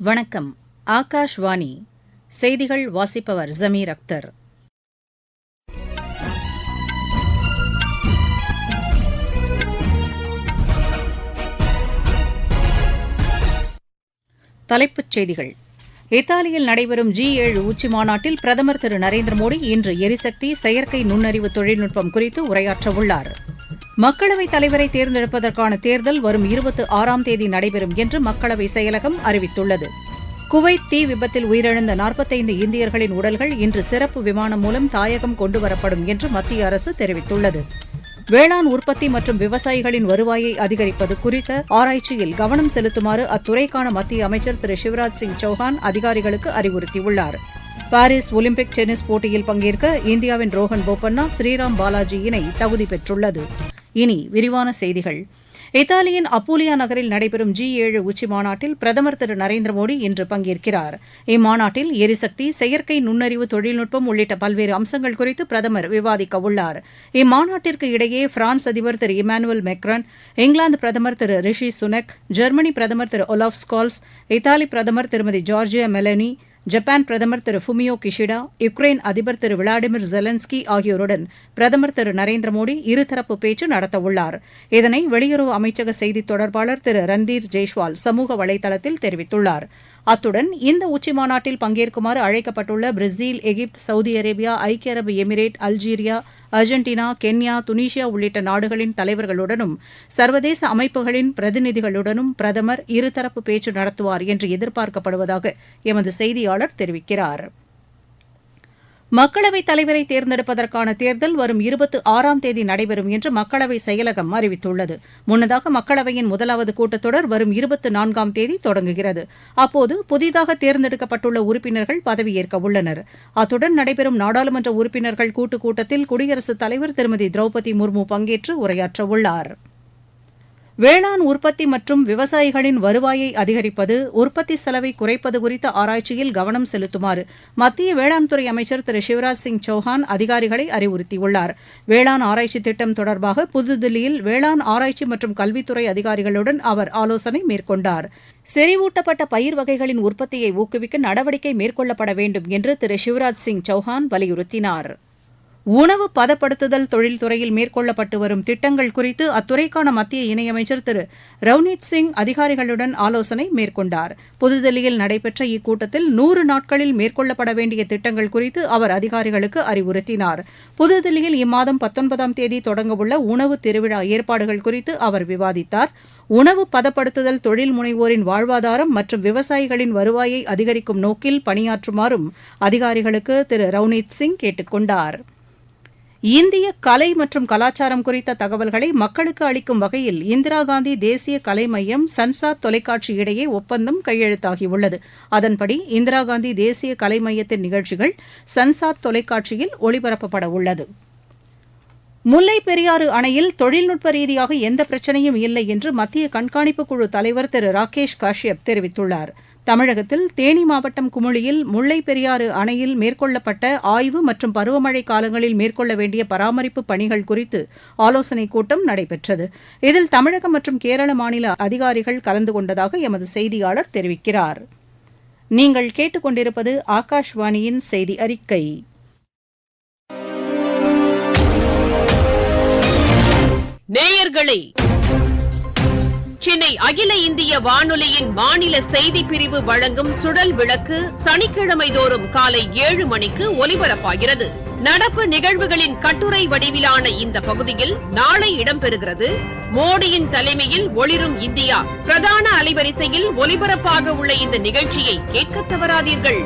வணக்கம். ஆகாஷ்வாணி. செய்திகள் வாசிப்பவர் ஜமீர் அக்தர். தலைப்புச் செய்திகள். இத்தாலியில் நடைபெறும் ஜி ஏழு உச்சி மாநாட்டில் பிரதமர் திரு நரேந்திர மோடி இன்று எரிசக்தி செயற்கை நுண்ணறிவு தொழில்நுட்பம் குறித்து உரையாற்றவுள்ளார். மக்களவைத் தலைவரை தேர்ந்தெடுப்பதற்கான தேர்தல் வரும் இருபத்தி ஆறாம் தேதி நடைபெறும் என்று மக்களவை செயலகம் அறிவித்துள்ளது. குவைத் தீ விபத்தில் உயிரிழந்த நாற்பத்தைந்து இந்தியர்களின் உடல்கள் இன்று சிறப்பு விமானம் மூலம் தாயகம் கொண்டுவரப்படும் என்று மத்திய அரசு தெரிவித்துள்ளது. வேளாண் உற்பத்தி மற்றும் விவசாயிகளின் வருவாயை அதிகரிப்பது குறித்த ஆராய்ச்சியில் கவனம் செலுத்துமாறு அத்துறைக்கான மத்திய அமைச்சர் திரு சிவராஜ் சிங் சௌஹான் அதிகாரிகளுக்கு அறிவுறுத்தியுள்ளார். பாரிஸ் ஒலிம்பிக் டென்னிஸ் போட்டியில் பங்கேற்க இந்தியாவின் ரோஹன் போபண்ணா ஸ்ரீராம் பாலாஜி இணை தகுதி பெற்றுள்ளது. இனி விரிவான செய்திகள். இத்தாலியின் அப்பூலியா நகரில் நடைபெறும் ஜி ஏழு உச்சி மாநாட்டில் பிரதமர் திரு நரேந்திர மோடி இன்று பங்கேற்கிறார். இம்மாநாட்டில் எரிசக்தி செயற்கை நுண்ணறிவு தொழில்நுட்பம் உள்ளிட்ட பல்வேறு அம்சங்கள் குறித்து பிரதமர் விவாதிக்க உள்ளார். இம்மாநாட்டிற்கு இடையே பிரான்ஸ் அதிபர் திரு இமானுவல் மெக்ரான் இங்கிலாந்து பிரதமர் திரு ரிஷி சுனக் ஜெர்மனி பிரதமர் திரு ஒலாஃப் ஸ்கால்ஸ் இத்தாலி பிரதமர் திருமதி ஜார்ஜியா மெலனி ஜப்பான் பிரதமர் திரு ஃபுமியோ கிஷிடா யுக்ரைன் அதிபர் திரு விளாடிமிர் ஜெலன்ஸ்கி ஆகியோருடன் பிரதமர் திரு நரேந்திர மோடி இருதரப்பு பேச்சு நடத்தவுள்ளார். இதனை வெளியுறவு அமைச்சக செய்தித் தொடர்பாளர் திரு ரன்தீர் ஜெய்ஷ்வால் சமூக வலைதளத்தில் தெரிவித்துள்ளார். அத்துடன் இந்த உச்சிமாநாட்டில் பங்கேற்குமாறு அழைக்கப்பட்டுள்ள பிரேசில் எகிப்து சவுதி அரேபியா ஐக்கிய அரபு Emirate Algeria Argentina Kenya Tunisia உள்ளிட்ட நாடுகளின் தலைவர்களுடனும் சர்வதேச அமைப்புகளின் பிரதிநிதிகளுடனும் பிரதமர் இருதரப்பு பேச்சு நடத்துவார் என்று எதிர்பார்க்கப்படுவதாக எமது செய்தியாளர் தெரிவிக்கிறார். மக்களவைத் தலைவரை தேர்ந்தெடுப்பதற்கான தேர்தல் வரும் இருபத்தி ஆறாம் தேதி நடைபெறும் என்று மக்களவை செயலகம் அறிவித்துள்ளது. முன்னதாக மக்களவையின் முதலாவது கூட்டத்தொடர் வரும் இருபத்தி நான்காம் தேதி தொடங்குகிறது. அப்போது புதிதாக தேர்ந்தெடுக்கப்பட்டுள்ள உறுப்பினர்கள் பதவியேற்க உள்ளனர். அத்துடன் நடைபெறும் நாடாளுமன்ற உறுப்பினர்கள் கூட்டுக் கூட்டத்தில் குடியரசுத் தலைவர் திருமதி திரௌபதி முர்மு பங்கேற்று உரையாற்றவுள்ளாா் வேளாண் உற்பத்தி மற்றும் விவசாயிகளின் வருவாயை அதிகரிப்பது உற்பத்தி செலவை குறைப்பது குறித்த ஆராய்ச்சியில் கவனம் செலுத்துமாறு மத்திய வேளாண்துறை அமைச்சர் திரு சிவராஜ் சிங் சௌஹான் அதிகாரிகளை அறிவுறுத்தியுள்ளார். வேளாண் ஆராய்ச்சி திட்டம் தொடர்பாக புதுதில்லியில் வேளாண் ஆராய்ச்சி மற்றும் கல்வித்துறை அதிகாரிகளுடன் அவர் ஆலோசனை மேற்கொண்டார். செறிவூட்டப்பட்ட பயிர் வகைகளின் உற்பத்தியை ஊக்குவிக்க நடவடிக்கை மேற்கொள்ளப்பட வேண்டும் என்று திரு சிவராஜ் சிங் சௌஹான் வலியுறுத்தினார். உணவு பதப்படுத்துதல் தொழில்துறையில் மேற்கொள்ளப்பட்டு வரும் திட்டங்கள் குறித்து அத்துறைக்கான மத்திய இணையமைச்சர் திரு. ரவ்னீத் சிங் அதிகாரிகளுடன் ஆலோசனை மேற்கொண்டார். புதுதில்லியில் நடைபெற்ற இக்கூட்டத்தில் நூறு நாட்களில் மேற்கொள்ளப்பட வேண்டிய திட்டங்கள் குறித்து அவர் அதிகாரிகளுக்கு அறிவுறுத்தினார். புதுதில்லியில் இம்மாதம் பத்தொன்பதாம் தேதி தொடங்கவுள்ள உணவு திருவிழா ஏற்பாடுகள் குறித்து அவர் விவாதித்தார். உணவு பதப்படுத்துதல் தொழில் முனைவோரின் வாழ்வாதாரம் மற்றும் விவசாயிகளின் வருவாயை அதிகரிக்கும் நோக்கில் பணியாற்றுமாறும் அதிகாரிகளுக்கு திரு. ரவ்னீத் சிங் கேட்டுக் கொண்டாா் இந்திய கலை மற்றும் கலாச்சாரம் குறித்த தகவல்களை மக்களுக்கு அளிக்கும் வகையில் இந்திரா காந்தி தேசிய கலை மையம் சன்சார் தொலைக்காட்சி இடையே ஒப்பந்தம் கையெழுத்தாகியுள்ளது. அதன்படி இந்திரா காந்தி தேசிய கலை மையத்தின் நிகழ்ச்சிகள் சன்சார் தொலைக்காட்சியில் ஒளிபரப்பப்பட உள்ளது. முல்லை பெரியாறு அணையில் தொழில்நுட்ப ரீதியாக எந்த பிரச்சனையும் இல்லை என்று மத்திய கண்காணிப்பு குழு தலைவர் திரு ராகேஷ் காஷ்யப் தெரிவித்துள்ளார். தமிழகத்தில் தேனி மாவட்டம் குமுளியில் முல்லை பெரியாறு அணையில் மேற்கொள்ளப்பட்ட ஆய்வு மற்றும் பருவமழை காலங்களில் மேற்கொள்ள வேண்டிய பராமரிப்பு பணிகள் குறித்து ஆலோசனைக் கூட்டம் நடைபெற்றது. இதில் தமிழகம் மற்றும் கேரள மாநில அதிகாரிகள் கலந்து கொண்டதாக எமது செய்தியாளர் தெரிவிக்கிறார். நீங்கள் கேட்டுக்கொண்டிருப்பது ஆகாஷ்வாணியின் செய்தி அறிக்கை. நேயர்களே சென்னை அகில இந்திய வானொலியின் மாநில செய்தி பிரிவு வழங்கும் சுடல் விளக்கு சனிக்கிழமை தோறும் காலை ஏழு மணிக்கு ஒலிபரப்பாகிறது. நடப்பு நிகழ்வுகளின் கட்டுரை வடிவிலான இந்த பகுதியில் நாளை இடம்பெறுகிறது. மோடியின் தலைமையில் ஒளிரும் இந்தியா. பிரதான அலைவரிசையில் ஒலிபரப்பாக உள்ள இந்த நிகழ்ச்சியை கேட்க தவறாதீர்கள்.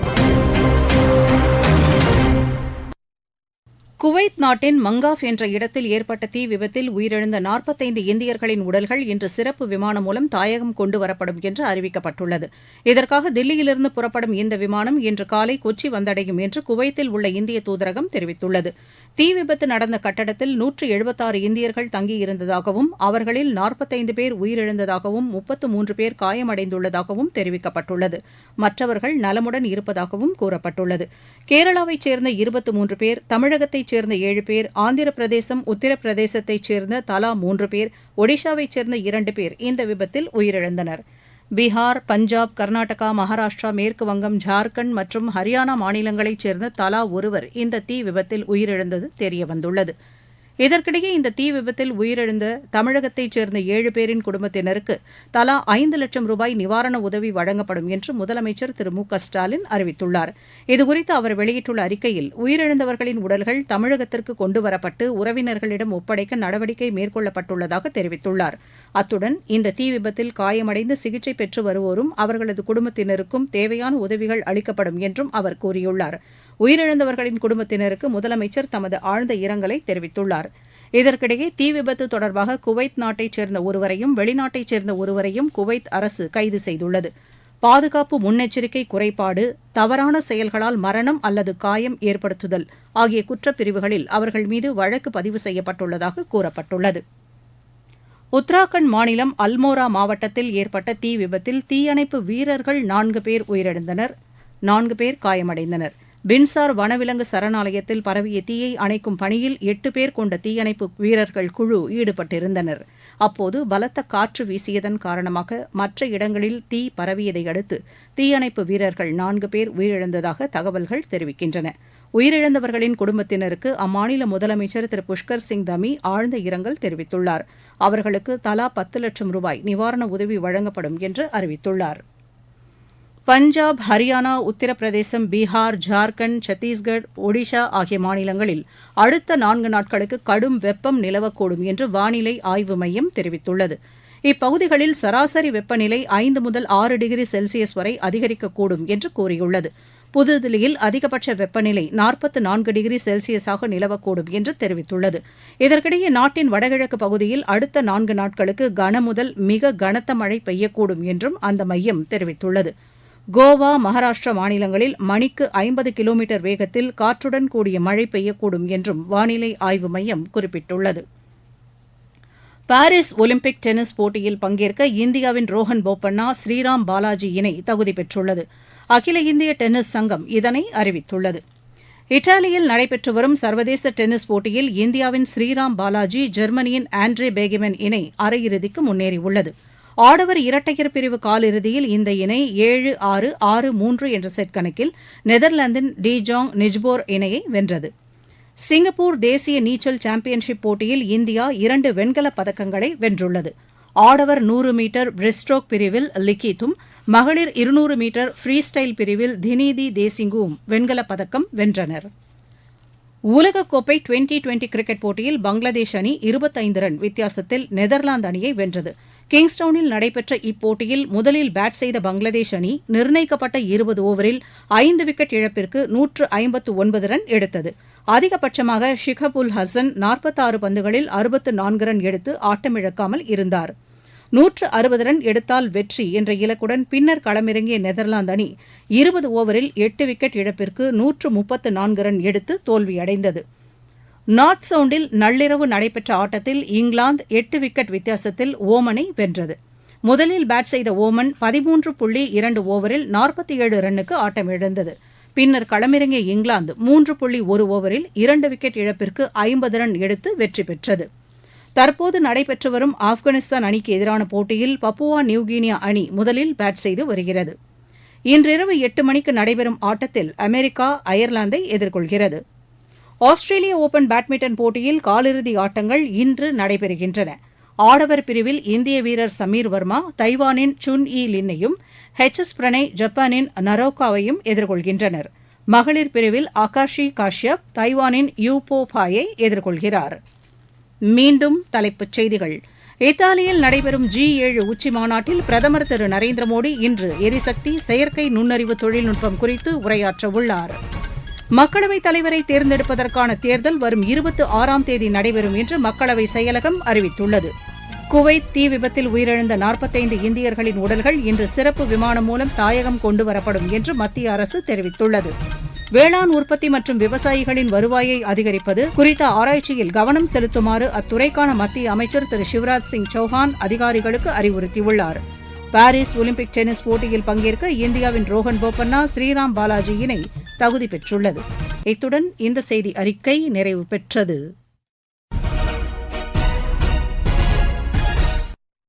குவைத் நாட்டின் மங்காஃப் என்ற இடத்தில் ஏற்பட்ட தீ விபத்தில் உயிரிழந்த நாற்பத்தைந்து இந்தியர்களின் உடல்கள் இன்று சிறப்பு விமானம் மூலம் தாயகம் கொண்டு வரப்படும் என்று அறிவிக்கப்பட்டுள்ளது. இதற்காக தில்லியிலிருந்து புறப்படும் இந்த விமானம் இன்று காலை கொச்சி வந்தடையும் என்று குவைத்தில் உள்ள இந்திய தூதரகம் தெரிவித்துள்ளது. தீ விபத்து நடந்த கட்டடத்தில் நூற்று எழுபத்தாறு இந்தியர்கள் தங்கியிருந்ததாகவும் அவர்களில் நாற்பத்தைந்து பேர் உயிரிழந்ததாகவும் முப்பத்து மூன்று பேர் காயமடைந்துள்ளதாகவும் தெரிவிக்கப்பட்டுள்ளது. மற்றவர்கள் நலமுடன் இருப்பதாகவும் கூறப்பட்டுள்ளது. கேரளாவைச் சேர்ந்த இருபத்து மூன்று பேர் தமிழகத்தை சேர்ந்த ஏழு பேர் ஆந்திர பிரதேசம் உத்தரப்பிரதேசத்தைச் சேர்ந்த தலா மூன்று பேர் ஒடிஷாவைச் சேர்ந்த இரண்டு பேர் இந்த விபத்தில் உயிரிழந்தனர். பீகார் பஞ்சாப் கர்நாடகா மகாராஷ்டிரா மேற்கு வங்கம் ஜார்க்கண்ட் மற்றும் ஹரியானா மாநிலங்களைச் சேர்ந்த தலா ஒருவர் இந்த தீ விபத்தில் உயிரிழந்தது தெரியவந்துள்ளது. இதற்கிடையே இந்த தீ விபத்தில் உயிரிழந்த தமிழகத்தைச் சேர்ந்த ஏழு பேரின் குடும்பத்தினருக்கு தலா ஐந்து லட்சம் ரூபாய் நிவாரண உதவி வழங்கப்படும் என்று முதலமைச்சர் திரு மு க ஸ்டாலின் அறிவித்துள்ளார். இதுகுறித்து அவர் வெளியிட்டுள்ள அறிக்கையில் உயிரிழந்தவர்களின் உடல்கள் தமிழகத்திற்கு கொண்டுவரப்பட்டு உறவினர்களிடம் ஒப்படைக்க நடவடிக்கை மேற்கொள்ளப்பட்டுள்ளதாக தெரிவித்துள்ளார். அத்துடன் இந்த தீ விபத்தில் காயமடைந்து சிகிச்சை பெற்று வருவோரும் அவர்களது குடும்பத்தினருக்கும் தேவையான உதவிகள் அளிக்கப்படும் என்றும் அவர் கூறியுள்ளார். உயிரிழந்தவர்களின் குடும்பத்தினருக்கு முதலமைச்சர் தமது ஆழ்ந்த இரங்கலை தெரிவித்துள்ளார். இதற்கிடையே தீ விபத்து தொடர்பாக குவைத் நாட்டைச் சேர்ந்த ஒருவரையும் வெளிநாட்டைச் சேர்ந்த ஒருவரையும் குவைத் அரசு கைது செய்துள்ளது. பாதுகாப்பு முன்னெச்சரிக்கை குறைபாடு தவறான செயல்களால் மரணம் அல்லது காயம் ஏற்படுத்துதல் ஆகிய குற்றப்பிரிவுகளில் அவர்கள் மீது வழக்கு பதிவு செய்யப்பட்டுள்ளதாக கூறப்பட்டுள்ளது. உத்தராகண்ட் மாநிலம் அல்மோரா மாவட்டத்தில் ஏற்பட்ட தீ விபத்தில் தீயணைப்பு வீரர்கள் நான்கு பேர் உயிரிழந்தனர் நான்கு பேர் காயமடைந்தனர். பின்சார் வனவிலங்கு சரணாலயத்தில் பரவிய தீயை அணைக்கும் பணியில் எட்டு பேர் கொண்ட தீயணைப்பு வீரர்கள் குழு ஈடுபட்டிருந்தனர். அப்போது பலத்த காற்று வீசியதன் காரணமாக மற்ற இடங்களில் தீ பரவியதை அடுத்து தீயணைப்பு வீரர்கள் நான்கு பேர் உயிரிழந்ததாக தகவல்கள் தெரிவிக்கின்றன. உயிரிழந்தவர்களின் குடும்பத்தினருக்கு அம்மாநில முதலமைச்சர் திரு புஷ்கர் சிங் தமி ஆழ்ந்த இரங்கல் தெரிவித்துள்ளார். அவர்களுக்கு தலா பத்து லட்சம் ரூபாய் நிவாரண உதவி வழங்கப்படும் என்று அறிவித்துள்ளார். பஞ்சாப் ஹரியானா உத்தரப்பிரதேசம் பீகார் ஜார்க்கண்ட் சத்தீஸ்கர் ஒடிஷா ஆகிய மாநிலங்களில் அடுத்த நான்கு நாட்களுக்கு கடும் வெப்பம் நிலவக்கூடும் என்று வானிலை ஆய்வு மையம் தெரிவித்துள்ளது. இப்பகுதிகளில் சராசரி வெப்பநிலை ஐந்து முதல் ஆறு டிகிரி செல்சியஸ் வரை அதிகரிக்கக்கூடும் என்று கூறியுள்ளது. புதுதில்லியில் அதிகபட்ச வெப்பநிலை நாற்பத்து நான்கு டிகிரி செல்சியஸாக நிலவக்கூடும் என்று தெரிவித்துள்ளது. இதற்கிடையே நாட்டின் வடகிழக்கு பகுதியில் அடுத்த நான்கு நாட்களுக்கு கனமுதல் மிக கனத்த மழை பெய்யக்கூடும் என்றும் அந்த மையம் தெரிவித்துள்ளது. கோவா மகாராஷ்டிரா மாநிலங்களில் மணிக்கு ஐம்பது கிலோமீட்டர் வேகத்தில் காற்றுடன் கூடிய மழை பெய்யக்கூடும் என்றும் வானிலை ஆய்வு மையம் குறிப்பிட்டுள்ளது. பாரிஸ் ஒலிம்பிக் டென்னிஸ் போட்டியில் பங்கேற்க இந்தியாவின் ரோஹன் போபண்ணா ஸ்ரீராம் பாலாஜி இணை தகுதி பெற்றுள்ளது. அகில இந்திய டென்னிஸ் சங்கம் இதனை அறிவித்துள்ளது. இத்தாலியில் நடைபெற்று வரும் சர்வதேச டென்னிஸ் போட்டியில் இந்தியாவின் ஸ்ரீராம் பாலாஜி ஜெர்மனியின் ஆண்ட்ரே பேகிமென் இணை அரையிறுதிக்கு முன்னேறியுள்ளது. ஆடவர் இரட்டையர் பிரிவு காலிறுதியில் இந்த இணை ஏழு ஆறு ஆறு மூன்று என்ற செட் கணக்கில் நெதர்லாந்தின் டி ஜாங் நிஜ்போர் இணையை வென்றது. சிங்கப்பூர் தேசிய நீச்சல் சாம்பியன்ஷிப் போட்டியில் இந்தியா இரண்டு வெண்கலப் பதக்கங்களை வென்றுள்ளது. ஆடவர் நூறு மீட்டர் பிரிஸ்ட்ரோக் பிரிவில் லிக்கித்தும் மகளிர் இருநூறு மீட்டர் ஃப்ரீ ஸ்டைல் பிரிவில் தினிதி தேசிங்கும் வெண்கலப் பதக்கம் வென்றனர். உலகக்கோப்பை டுவெண்டி டுவெண்டி கிரிக்கெட் போட்டியில் பங்களாதேஷ் அணி இருபத்தைந்து ரன் வித்தியாசத்தில் நெதர்லாந்து அணியை வென்றது. கிங்ஸ்டவுனில் நடைபெற்ற இப்போட்டியில் முதலில் பேட் செய்த பங்களாதேஷ் அணி நிர்ணயிக்கப்பட்ட இருபது ஓவரில் ஐந்து விக்கெட் இழப்பிற்கு நூற்று ஐம்பத்து ஒன்பது ரன் எடுத்தது. அதிகபட்சமாக ஷிகபுல் ஹசன் நாற்பத்தாறு பந்துகளில் அறுபத்து நான்கு ரன் எடுத்து ஆட்டமிழக்காமல் இருந்தார். நூற்று அறுபது ரன் எடுத்தால் வெற்றி என்ற இலக்குடன் பின்னர் களமிறங்கிய நெதர்லாந்து அணி இருபது ஓவரில் எட்டு விக்கெட் இழப்பிற்கு நூற்று முப்பத்து நான்கு ரன் எடுத்து தோல்வியடைந்தது. நார்த் சவுண்டில் நள்ளிரவு நடைபெற்ற ஆட்டத்தில் இங்கிலாந்து எட்டு விக்கெட் வித்தியாசத்தில் ஓமனை வென்றது. முதலில் பேட் செய்த ஓமன் பதிமூன்று புள்ளி இரண்டு ஓவரில் நாற்பத்தி ஏழு ரன்னுக்கு ஆட்டமிழந்தது பின்னர் களமிறங்கிய இங்கிலாந்து மூன்று புள்ளி ஒரு ஓவரில் இரண்டு விக்கெட் இழப்பிற்கு ஐம்பது ரன் எடுத்து வெற்றி பெற்றது. தற்போது நடைபெற்று வரும் ஆப்கானிஸ்தான் அணிக்கு எதிரான போட்டியில் பப்புவா நியூகினியா அணி முதலில் பேட் செய்து வருகிறது. இன்றிரவு எட்டு மணிக்கு நடைபெறும் ஆட்டத்தில் அமெரிக்கா அயர்லாந்தை எதிர்கொள்கிறது. ஆஸ்திரேலிய ஓபன் பேட்மிண்டன் போட்டியில் காலிறுதி ஆட்டங்கள் இன்று நடைபெறுகின்றன. ஆடவர் பிரிவில் இந்திய வீரர் சமீர் வர்மா தைவானின் சுன் ஈ லின்னையும் ஹெச் எஸ் பிரணய் ஜப்பானின் நரோகாவையும் எதிர்கொள்கின்றனர். மகளிர் பிரிவில் ஆகாஷி காஷ்யப் தைவானின் யூபோ பாயை எதிர்கொள்கிறார். மீண்டும் தலைப்புச் செய்திகள். இத்தாலியில் நடைபெறும் ஜி ஏழு உச்சி மாநாட்டில் பிரதமர் திரு நரேந்திர மோடி இன்று எரிசக்தி செயற்கை நுண்ணறிவு தொழில்நுட்பம் குறித்து உரையாற்ற உள்ளார் மக்களவைத் தலைவரை தேர்ந்தெடுப்பதற்கான தேர்தல் வரும் இருபத்தி ஆறாம் தேதி நடைபெறும் என்று மக்களவை செயலகம் அறிவித்துள்ளது. குவைத் தீ விபத்தில் உயிரிழந்த நாற்பத்தைந்து இந்தியர்களின் உடல்கள் இன்று சிறப்பு விமானம் மூலம் தாயகம் கொண்டுவரப்படும் என்று மத்திய அரசு தெரிவித்துள்ளது. வேளாண் உற்பத்தி மற்றும் விவசாயிகளின் வருவாயை அதிகரிப்பது குறித்த ஆராய்ச்சியில் கவனம் செலுத்துமாறு அத்துறைக்கான மத்திய அமைச்சர் திரு சிவராஜ் சிங் சௌஹான் அதிகாரிகளுக்கு அறிவுறுத்தியுள்ளார். பாரிஸ் ஒலிம்பிக் டென்னிஸ் போட்டியில் பங்கேற்க இந்தியாவின் ரோஹன் போபண்ணா ஸ்ரீராம் பாலாஜி இணை தகுதி பெற்றுள்ளது. இத்துடன் இந்த செய்தி அறிக்கை நிறைவு பெற்றது.